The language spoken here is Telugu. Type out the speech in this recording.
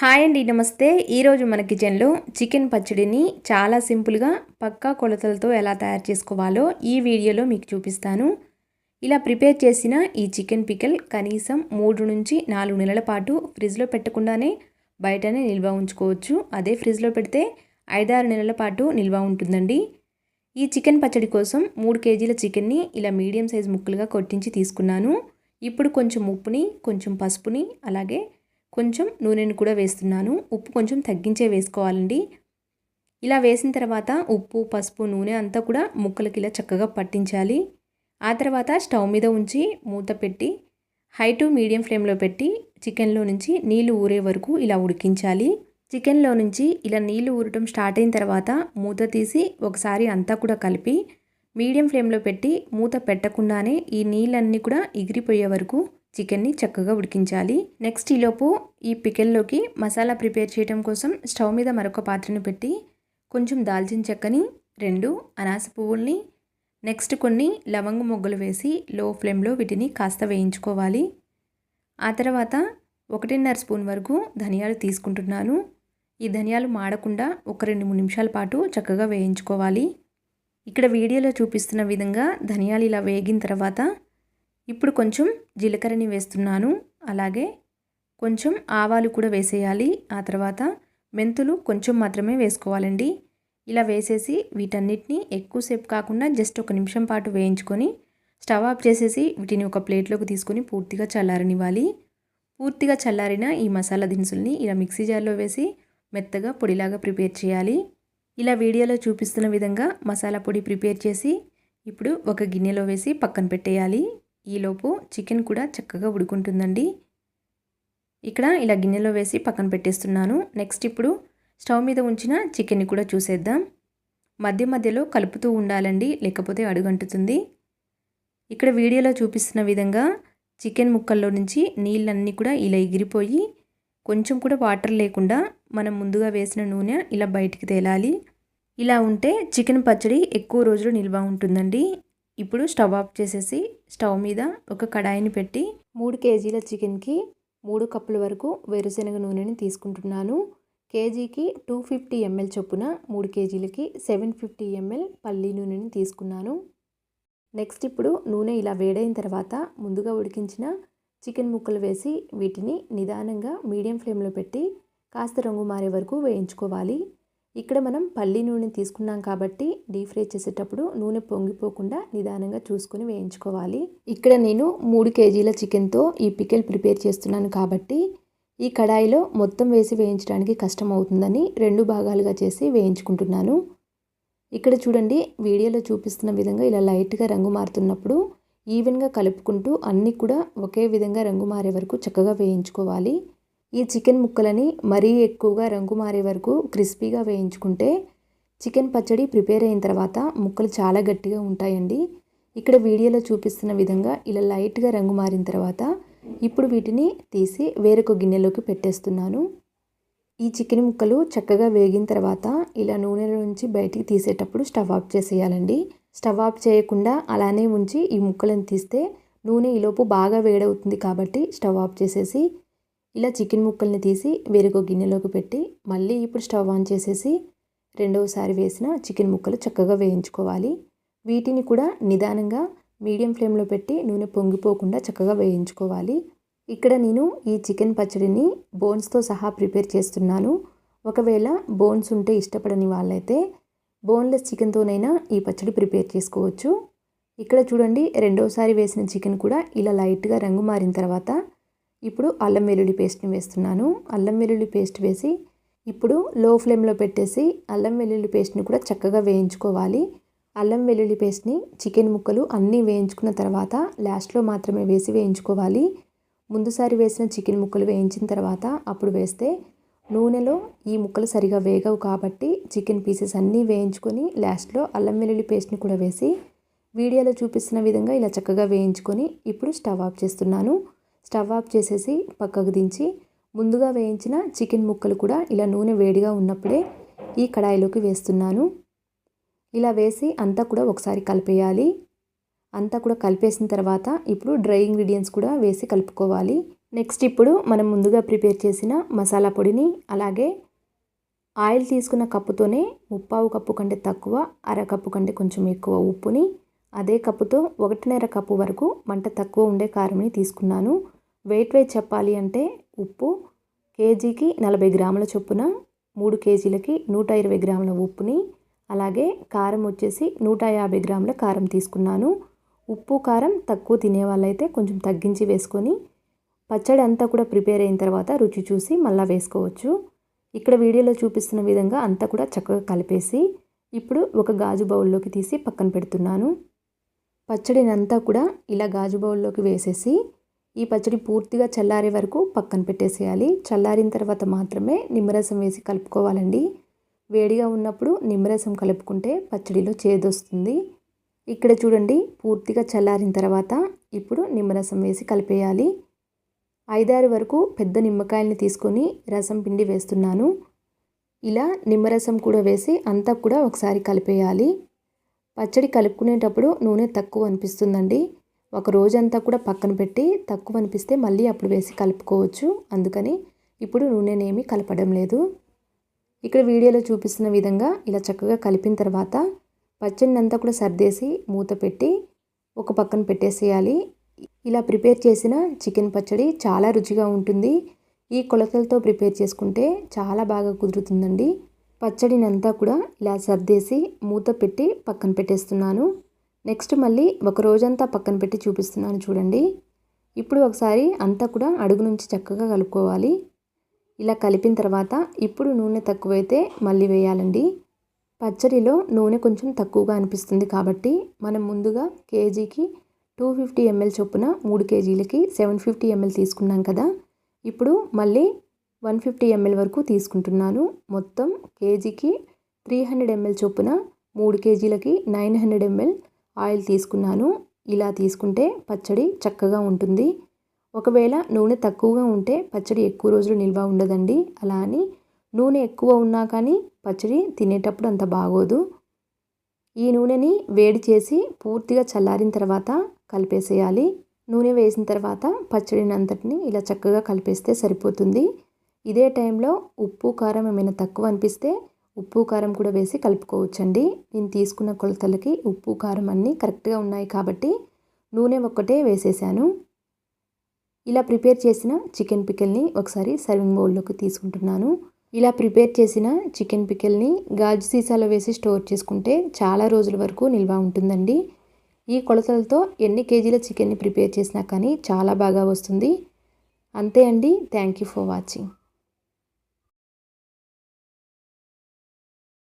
హాయ్ అండి నమస్తే. ఈరోజు మన కిచెన్లో చికెన్ పచ్చడిని చాలా సింపుల్గా పక్కా కొలతలతో ఎలా తయారు చేసుకోవాలో ఈ వీడియోలో మీకు చూపిస్తాను. ఇలా ప్రిపేర్ చేసిన ఈ చికెన్ పికల్ కనీసం మూడు నుంచి నాలుగు నెలల పాటు ఫ్రిడ్జ్లో పెట్టకుండానే బయటనే నిల్వ ఉంచుకోవచ్చు. అదే ఫ్రిడ్జ్లో పెడితే ఐదారు నెలల పాటు నిల్వ ఉంటుందండి. ఈ చికెన్ పచ్చడి కోసం మూడు కేజీల చికెన్ని ఇలా మీడియం సైజ్ ముక్కలుగా కొట్టించి తీసుకున్నాను. ఇప్పుడు కొంచెం ఉప్పుని కొంచెం పసుపుని అలాగే కొంచెం నూనెను కూడా వేస్తున్నాను. ఉప్పు కొంచెం తగ్గించే వేసుకోవాలండి. ఇలా వేసిన తర్వాత ఉప్పు పసుపు నూనె అంతా కూడా ముక్కలకి ఇలా చక్కగా పట్టించాలి. ఆ తర్వాత స్టవ్ మీద ఉంచి మూత పెట్టి హై టు మీడియం ఫ్లేమ్లో పెట్టి చికెన్లో నుంచి నీళ్ళు ఊరే వరకు ఇలా ఉడికించాలి. చికెన్లో నుంచి ఇలా నీళ్ళు ఊరటం స్టార్ట్ అయిన తర్వాత మూత తీసి ఒకసారి అంతా కూడా కలిపి మీడియం ఫ్లేమ్లో పెట్టి మూత పెట్టకుండానే ఈ నీళ్ళన్నీ కూడా ఎగిరిపోయే వరకు చికెన్ని చక్కగా ఉడికించాలి. నెక్స్ట్ ఈలోపు ఈ పికెల్లోకి మసాలా ప్రిపేర్ చేయడం కోసం స్టవ్ మీద మరొక పాత్రను పెట్టి కొంచెం దాల్చిన చెక్కని రెండు అనాస పువ్వుల్ని నెక్స్ట్ కొన్ని లవంగ మొగ్గలు వేసి లో ఫ్లేమ్లో వీటిని కాస్త వేయించుకోవాలి. ఆ తర్వాత ఒకటిన్నర స్పూన్ వరకు ధనియాలు తీసుకుంటున్నాను. ఈ ధనియాలు మాడకుండా ఒక రెండు మూడు నిమిషాల పాటు చక్కగా వేయించుకోవాలి. ఇక్కడ వీడియోలో చూపిస్తున్న విధంగా ధనియాలు ఇలా వేగిన తర్వాత ఇప్పుడు కొంచెం జీలకర్రని వేస్తున్నాను. అలాగే కొంచెం ఆవాలు కూడా వేసేయాలి. ఆ తర్వాత మెంతులు కొంచెం మాత్రమే వేసుకోవాలండి. ఇలా వేసేసి వీటన్నిటిని ఎక్కువసేపు కాకుండా జస్ట్ ఒక నిమిషం పాటు వేయించుకొని స్టవ్ ఆఫ్ చేసేసి వీటిని ఒక ప్లేట్లోకి తీసుకొని పూర్తిగా చల్లారనివ్వాలి. పూర్తిగా చల్లారిన ఈ మసాలా దినుసుల్ని ఇలా మిక్సీ జార్లో వేసి మెత్తగా పొడిలాగా ప్రిపేర్ చేయాలి. ఇలా వీడియోలో చూపిస్తున్న విధంగా మసాలా పొడి ప్రిపేర్ చేసి ఇప్పుడు ఒక గిన్నెలో వేసి పక్కన పెట్టేయాలి. ఈలోపు చికెన్ కూడా చక్కగా ఉడుకుంటుందండి. ఇక్కడ ఇలా గిన్నెలో వేసి పక్కన పెట్టేస్తున్నాను. నెక్స్ట్ ఇప్పుడు స్టవ్ మీద ఉంచిన చికెన్ని కూడా చూసేద్దాం. మధ్య మధ్యలో కలుపుతూ ఉండాలండి లేకపోతే అడుగంటుతుంది. ఇక్కడ వీడియోలో చూపిస్తున్న విధంగా చికెన్ ముక్కల్లో నుంచి నీళ్ళన్నీ కూడా ఇలా ఎగిరిపోయి కొంచెం కూడా వాటర్ లేకుండా మనం ముందుగా వేసిన నూనె ఇలా బయటికి తేలాలి. ఇలా ఉంటే చికెన్ పచ్చడి ఎక్కువ రోజులు నిల్వ ఉంటుందండి. ఇప్పుడు స్టవ్ ఆఫ్ చేసేసి స్టవ్ మీద ఒక కడాయిని పెట్టి మూడు కేజీల చికెన్కి మూడు కప్పుల వరకు వేరుశనగ నూనెని తీసుకుంటున్నాను. కేజీకి టూ ఫిఫ్టీ ఎంఎల్ చొప్పున మూడు కేజీలకి సెవెన్ ఫిఫ్టీ ఎంఎల్ పల్లి నూనెని తీసుకున్నాను. నెక్స్ట్ ఇప్పుడు నూనె ఇలా వేడైన తర్వాత ముందుగా ఉడికించిన చికెన్ ముక్కలు వేసి వీటిని నిదానంగా మీడియం ఫ్లేమ్లో పెట్టి కాస్త రంగు మారే వరకు వేయించుకోవాలి. ఇక్కడ మనం పల్లి నూనె తీసుకున్నాం కాబట్టి డీప్ ఫ్రై చేసేటప్పుడు నూనె పొంగిపోకుండా నిదానంగా చూసుకొని వేయించుకోవాలి. ఇక్కడ నేను మూడు కేజీల చికెన్తో ఈ పికెల్ ప్రిపేర్ చేస్తున్నాను కాబట్టి ఈ కడాయిలో మొత్తం వేసి వేయించడానికి కష్టం అవుతుందని రెండు భాగాలుగా చేసి వేయించుకుంటున్నాను. ఇక్కడ చూడండి వీడియోలో చూపిస్తున్న విధంగా ఇలా లైట్గా రంగు మారుతున్నప్పుడు ఈవెన్గా కలుపుకుంటూ అన్నీ కూడా ఒకే విధంగా రంగు మారే వరకు చక్కగా వేయించుకోవాలి. ఈ చికెన్ ముక్కలని మరీ ఎక్కువగా రంగు మారే వరకు క్రిస్పీగా వేయించుకుంటే చికెన్ పచ్చడి ప్రిపేర్ అయిన తర్వాత ముక్కలు చాలా గట్టిగా ఉంటాయండి. ఇక్కడ వీడియోలో చూపిస్తున్న విధంగా ఇలా లైట్గా రంగు మారిన తర్వాత ఇప్పుడు వీటిని తీసి వేరొక గిన్నెలోకి పెట్టేస్తున్నాను. ఈ చికెన్ ముక్కలు చక్కగా వేగిన తర్వాత ఇలా నూనెలో నుంచి బయటికి తీసేటప్పుడు స్టవ్ ఆఫ్ చేసేయాలండి. స్టవ్ ఆఫ్ చేయకుండా అలానే ఉంచి ఈ ముక్కలను తీస్తే నూనె ఈలోపు బాగా వేడవుతుంది కాబట్టి స్టవ్ ఆఫ్ చేసేసి ఇలా చికెన్ ముక్కల్ని తీసి వేరొక గిన్నెలోకి పెట్టి మళ్ళీ ఇప్పుడు స్టవ్ ఆన్ చేసేసి రెండవసారి వేసిన చికెన్ ముక్కలు చక్కగా వేయించుకోవాలి. వీటిని కూడా నిదానంగా మీడియం ఫ్లేమ్లో పెట్టి నూనె పొంగిపోకుండా చక్కగా వేయించుకోవాలి. ఇక్కడ నేను ఈ చికెన్ పచ్చడిని బోన్స్తో సహా ప్రిపేర్ చేస్తున్నాను. ఒకవేళ బోన్స్ ఉంటే ఇష్టపడని వాళ్ళైతే బోన్లెస్ చికెన్తోనైనా ఈ పచ్చడి ప్రిపేర్ చేసుకోవచ్చు. ఇక్కడ చూడండి రెండోసారి వేసిన చికెన్ కూడా ఇలా లైట్గా రంగు మారిన తర్వాత ఇప్పుడు అల్లం వెల్లుల్లి పేస్ట్ని వేస్తున్నాను. అల్లం వెల్లుల్లి పేస్ట్ వేసి ఇప్పుడు లో ఫ్లేమ్లో పెట్టేసి అల్లం వెల్లుల్లి పేస్ట్ని కూడా చక్కగా వేయించుకోవాలి. అల్లం వెల్లుల్లి పేస్ట్ని చికెన్ ముక్కలు అన్నీ వేయించుకున్న తర్వాత లాస్ట్లో మాత్రమే వేసి వేయించుకోవాలి. ముందుసారి వేసిన చికెన్ ముక్కలు వేయించిన తర్వాత అప్పుడు వేస్తే నూనెలో ఈ ముక్కలు సరిగా వేగవు కాబట్టి చికెన్ పీసెస్ అన్నీ వేయించుకొని లాస్ట్లో అల్లం వెల్లుల్లి పేస్ట్ని కూడా వేసి వీడియోలో చూపిస్తున్న విధంగా ఇలా చక్కగా వేయించుకొని ఇప్పుడు స్టవ్ ఆఫ్ చేస్తున్నాను. స్టవ్ ఆఫ్ చేసేసి పక్కకు దించి ముందుగా వేయించిన చికెన్ ముక్కలు కూడా ఇలా నూనె వేడిగా ఉన్నప్పుడే ఈ కడాయిలోకి వేస్తున్నాను. ఇలా వేసి అంతా కూడా ఒకసారి కలిపేయాలి. అంతా కూడా కలిపేసిన తర్వాత ఇప్పుడు డ్రై ఇంగ్రీడియంట్స్ కూడా వేసి కలుపుకోవాలి. నెక్స్ట్ ఇప్పుడు మనం ముందుగా ప్రిపేర్ చేసిన మసాలా పొడిని అలాగే ఆయిల్ తీసుకున్న కప్పుతోనే ముప్పావు కప్పు కంటే తక్కువ అర కప్పు కంటే కొంచెం ఎక్కువ ఉప్పుని అదే కప్పుతో ఒకటిన్నర కప్పు వరకు మంట తక్కువ ఉండే కారంని తీసుకున్నాను. వెయిట్ వెయిట్ చెప్పాలి అంటే ఉప్పు కేజీకి నలభై గ్రాముల చొప్పున మూడు కేజీలకి నూట ఇరవై గ్రాముల ఉప్పుని అలాగే కారం వచ్చేసి నూట యాభై గ్రాముల కారం తీసుకున్నాను. ఉప్పు కారం తక్కువ తినే వాళ్ళైతే కొంచెం తగ్గించి వేసుకొని పచ్చడి అంతా కూడా ప్రిపేర్ అయిన తర్వాత రుచి చూసి మళ్ళీ వేసుకోవచ్చు. ఇక్కడ వీడియోలో చూపిస్తున్న విధంగా అంతా కూడా చక్కగా కలిపేసి ఇప్పుడు ఒక గాజు బౌల్లోకి తీసి పక్కన పెడుతున్నాను. పచ్చడిని అంతా కూడా ఇలా గాజు బౌల్లోకి వేసేసి ఈ పచ్చడి పూర్తిగా చల్లారే వరకు పక్కన పెట్టేసేయాలి. చల్లారిన తర్వాత మాత్రమే నిమ్మరసం వేసి కలుపుకోవాలండి. వేడిగా ఉన్నప్పుడు నిమ్మరసం కలుపుకుంటే పచ్చడిలో చేదొస్తుంది. ఇక్కడ చూడండి పూర్తిగా చల్లారిన తర్వాత ఇప్పుడు నిమ్మరసం వేసి కలిపేయాలి. ఐదారు వరకు పెద్ద నిమ్మకాయల్ని తీసుకొని రసం పిండి వేస్తున్నాను. ఇలా నిమ్మరసం కూడా వేసి అంతా కూడా ఒకసారి కలిపేయాలి. పచ్చడి కలుపుకునేటప్పుడు నూనె తక్కువ అనిపిస్తుందండి. ఒక రోజంతా కూడా పక్కన పెట్టి తక్కువ అనిపిస్తే మళ్ళీ అప్పుడు వేసి కలుపుకోవచ్చు. అందుకని ఇప్పుడు నూనెనేమి కలపడం లేదు. ఇక్కడ వీడియోలో చూపిస్తున్న విధంగా ఇలా చక్కగా కలిపిన తర్వాత పచ్చడిని అంతా కూడా సర్దేసి మూత పెట్టి ఒక పక్కన పెట్టేసేయాలి. ఇలా ప్రిపేర్ చేసిన చికెన్ పచ్చడి చాలా రుచిగా ఉంటుంది. ఈ కొలతలతో ప్రిపేర్ చేసుకుంటే చాలా బాగా కుదురుతుందండి. పచ్చడినంతా కూడా ఇలా సర్దేసి మూత పెట్టి పక్కన పెట్టేస్తున్నాను. నెక్స్ట్ మళ్ళీ ఒక రోజంతా పక్కన పెట్టి చూపిస్తున్నాను చూడండి. ఇప్పుడు ఒకసారి అంతా కూడా అడుగు నుంచి చక్కగా కలుపుకోవాలి. ఇలా కలిపిన తర్వాత ఇప్పుడు నూనె తక్కువైతే మళ్ళీ వేయాలండి. పచ్చడిలో నూనె కొంచెం తక్కువగా అనిపిస్తుంది కాబట్టి మనం ముందుగా కేజీకి టూ ఫిఫ్టీ ఎంఎల్ చొప్పున మూడు కేజీలకి సెవెన్ ఫిఫ్టీ ఎంఎల్ తీసుకున్నాం కదా. ఇప్పుడు మళ్ళీ వన్ ఫిఫ్టీ ఎంఎల్ వరకు తీసుకుంటున్నాను. మొత్తం కేజీకి త్రీ హండ్రెడ్ ఎంఎల్ చొప్పున మూడు కేజీలకి నైన్ హండ్రెడ్ ఎంఎల్ ఆయిల్ తీసుకున్నాను. ఇలా తీసుకుంటే పచ్చడి చక్కగా ఉంటుంది. ఒకవేళ నూనె తక్కువగా ఉంటే పచ్చడి ఎక్కువ రోజులు నిల్వ ఉండదండి. అలా అని నూనె ఎక్కువ ఉన్నా కానీ పచ్చడి తినేటప్పుడు అంత బాగోదు. ఈ నూనెని వేడి చేసి పూర్తిగా చల్లారిన తర్వాత కలిపేసేయాలి. నూనె వేసిన తర్వాత పచ్చడిని అంతటిని ఇలా చక్కగా కలిపేస్తే సరిపోతుంది. ఇదే టైంలో ఉప్పు కారం ఏమైనా తక్కువ అనిపిస్తే ఉప్పు కారం కూడా వేసి కలుపుకోవచ్చండి. నేను తీసుకున్న కొలతలకి ఉప్పు కారం అన్నీ కరెక్ట్గా ఉన్నాయి కాబట్టి నూనె ఒక్కటే వేసేసాను. ఇలా ప్రిపేర్ చేసిన చికెన్ పికెల్ని ఒకసారి సర్వింగ్ బౌల్లోకి తీసుకుంటున్నాను. ఇలా ప్రిపేర్ చేసిన చికెన్ పికెల్ని గాజు సీసాలో వేసి స్టోర్ చేసుకుంటే చాలా రోజుల వరకు నిల్వ ఉంటుందండి. ఈ కొలతలతో ఎన్ని కేజీల చికెన్ని ప్రిపేర్ చేసినా కానీ చాలా బాగా వస్తుంది. అంతే అండి. Thank you for watching.